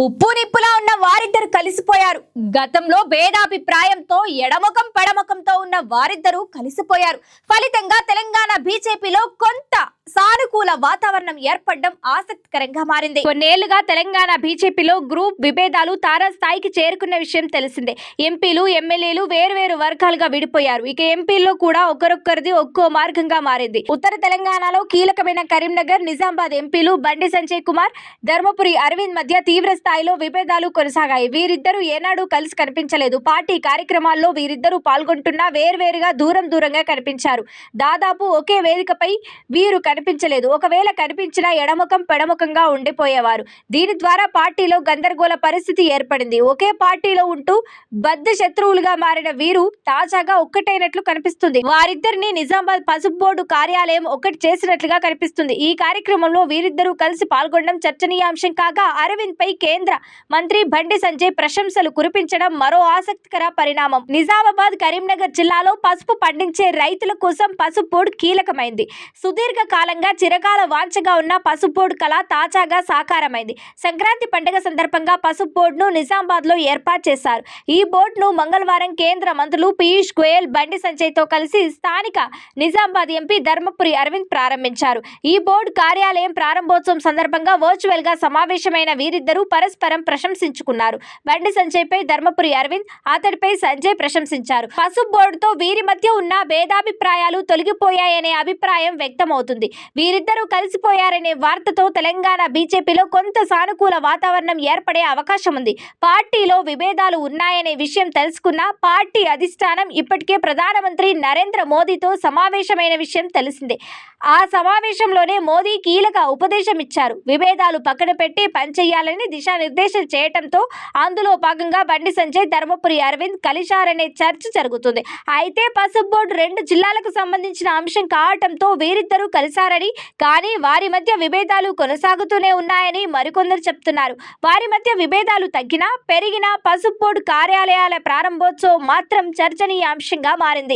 ఉప్పు నిప్పులా ఉన్న వారిద్దరు కలిసిపోయారు. గతంలో భేదాభిప్రాయంతో ఎడమకం పడమకంతో ఉన్న వారిద్దరూ కలిసిపోయారు. ఫలితంగా తెలంగాణ బీజేపీలో కొంత సానుకూల వాతావరణం ఏర్పడడం ఆసక్తికరంగా మారింది. కొన్నేళ్ళుగా తెలంగాణ బీజేపీలో గ్రూప్ విభేదాలు తారాస్థాయికి చేరుకున్న విషయం తెలిసిందే. ఎంపీలు ఎమ్మెల్యేలు వేర్వేరు వర్గాలుగా విడిపోయారు. ఇక ఎంపీల్లో కూడా ఒకరొక్కరిది ఒక్కో మార్గంగా మారింది. ఉత్తర తెలంగాణలో కీలకమైన కరీంనగర్ నిజామాబాద్ ఎంపీలు బండి సంజయ్ కుమార్ ధర్మపురి అరవింద్ మధ్య తీవ్ర స్థాయిలో విభేదాలు కొనసాగాయి. వీరిద్దరూ ఏనాడు కలిసి కనిపించలేదు. పార్టీ కార్యక్రమాల్లో వీరిద్దరూ పాల్గొంటున్నా వేర్వేరుగా దూరం దూరంగా కనిపించారు. దాదాపు ఒకే వేదికపై వీరు కనిపించలేదు. ఒకవేళ కనిపించినా ఎడముఖం పెడముఖంగా ఉండిపోయేవారు. దీని ద్వారా పార్టీలో గందరగోళ పరిస్థితి ఏర్పడింది. ఒకే పార్టీలో ఉంటూ బద్ద శత్రువులుగా మారిన వీరు తాజాగా ఒక్కటైనట్లు కనిపిస్తుంది. వారిద్దరిని నిజామాబాద్ పసుపు బోర్డు కార్యాలయం ఒకటి చేసినట్లుగా కనిపిస్తుంది. ఈ కార్యక్రమంలో వీరిద్దరూ కలిసి పాల్గొనడం చర్చనీయాంశం కాగా అరవింద్ పై కేంద్ర మంత్రి బండి సంజయ్ ప్రశంసలు కురిపించడం మరో ఆసక్తికర పరిణామం. నిజామాబాద్ కరీంనగర్ జిల్లాలో పసుపు పండించే రైతుల కోసం పసుపు బోర్డు కీలకమైంది. సుదీర్ఘ కాలంగా చిరకాల వాంఛగా ఉన్న పసుపోడు కళ తాజాగా సాకారమైంది. సంక్రాంతి పండుగ సందర్భంగా పసుపు బోర్డును నిజామాబాద్లో ఏర్పాటు చేశారు. ఈ బోర్డును మంగళవారం కేంద్ర మంత్రులు పీయూష్ గోయల్ బండి సంజయ్తో కలిసి స్థానిక నిజామాబాద్ ఎంపీ ధర్మపురి అరవింద్ ప్రారంభించారు. ఈ బోర్డు కార్యాలయం ప్రారంభోత్సవం సందర్భంగా వర్చువల్గా సమావేశమైన వీరిద్దరూ పరస్పరం ప్రశంసించుకున్నారు. బండి సంజయ్పై ధర్మపురి అరవింద్ అతడిపై సంజయ్ ప్రశంసించారు. పసుపు బోర్డుతో వీరి మధ్య ఉన్న భేదాభిప్రాయాలు తొలగిపోయాయనే అభిప్రాయం వ్యక్తమవుతుంది. వీరిద్దరూ కలిసిపోయారనే వార్తతో తెలంగాణ బీజేపీలో కొంత సానుకూల వాతావరణం ఏర్పడే అవకాశం ఉంది. పార్టీలో విభేదాలు ఉన్నాయనే విషయం తెలుసుకున్న పార్టీ అధిష్టానం ఇప్పటికే ప్రధానమంత్రి నరేంద్ర మోదీతో సమావేశమైన విషయం తెలిసిందే. ఆ సమావేశంలోనే మోదీ కీలక ఉపదేశం ఇచ్చారు. విభేదాలు పక్కన పెట్టి పనిచేయాలని దిశానిర్దేశం చేయటంతో అందులో భాగంగా బండి సంజయ్ ధర్మపురి అరవింద్ కలిశారనే చర్చ జరుగుతుంది. అయితే పసుపు బోర్డు రెండు జిల్లాలకు సంబంధించిన అంశం కావటంతో వీరిద్దరూ చేశారని కానీ వారి మధ్య విభేదాలు కొనసాగుతూనే ఉన్నాయని మరికొందరు చెప్తున్నారు. వారి మధ్య విభేదాలు తగ్గినా పెరిగినా పసుపు బోర్డు కార్యాలయాల ప్రారంభోత్సవం మాత్రం చర్చనీయాంశంగా మారింది.